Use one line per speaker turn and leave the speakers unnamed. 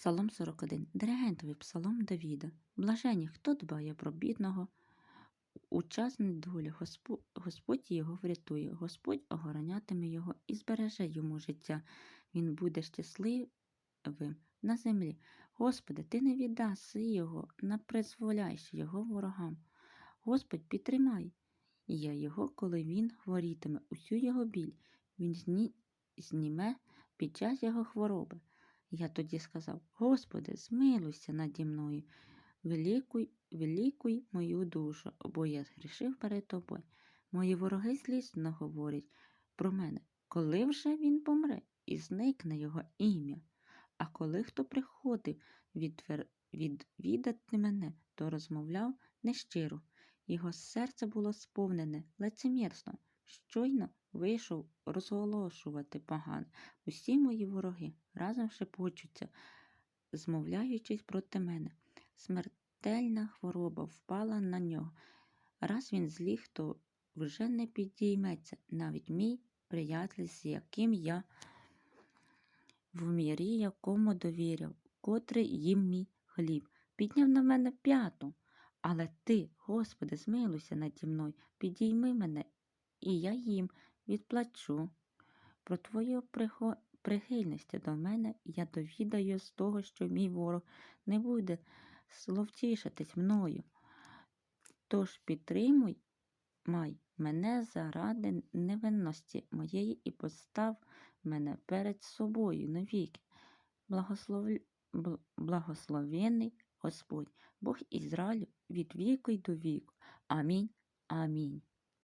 Псалом 41. Диригентовий псалом Давіда. Блажені, хто дбає про бідного, у час недолі Госпо- Господь його врятує, Господь охоронятиме його і збереже йому життя. Він буде щасливим на землі. Господи, ти не віддаси його, не призволяєш його ворогам. Господь, підтримай я його, коли він хворітиме, усю його біль. Він зні... зніме під час його хвороби. Я тоді сказав: Господи, змилуйся наді мною, великуй, великуй мою душу, бо я згрішив перед тобою. Мої вороги злісно говорять про мене, коли вже він помре, і зникне його ім'я. А коли хто приходив відвер... відвідати мене, то розмовляв нещиро. Його серце було сповнене лицемірством. Щойно вийшов розголошувати погане. Усі мої вороги разом шепочуться, змовляючись проти мене. Смертельна хвороба впала на нього. Раз він зліг, то вже не підійметься навіть мій приятель, з яким я в мірі якому довіряв, котрий їм мій хліб, підняв на мене п'яту. Але ти, Господи, змилуйся наді мною, підійми мене, і я їм відплачу. Про твою прихильність до мене я довідаю з того, що мій ворог не буде словтішитись мною. Тож підтримуй май мене заради невинності моєї і постав мене перед собою навіки. Благословль... бл- Благословений Господь, Бог Ізраїлю від віку й до віку. Амінь. Амінь.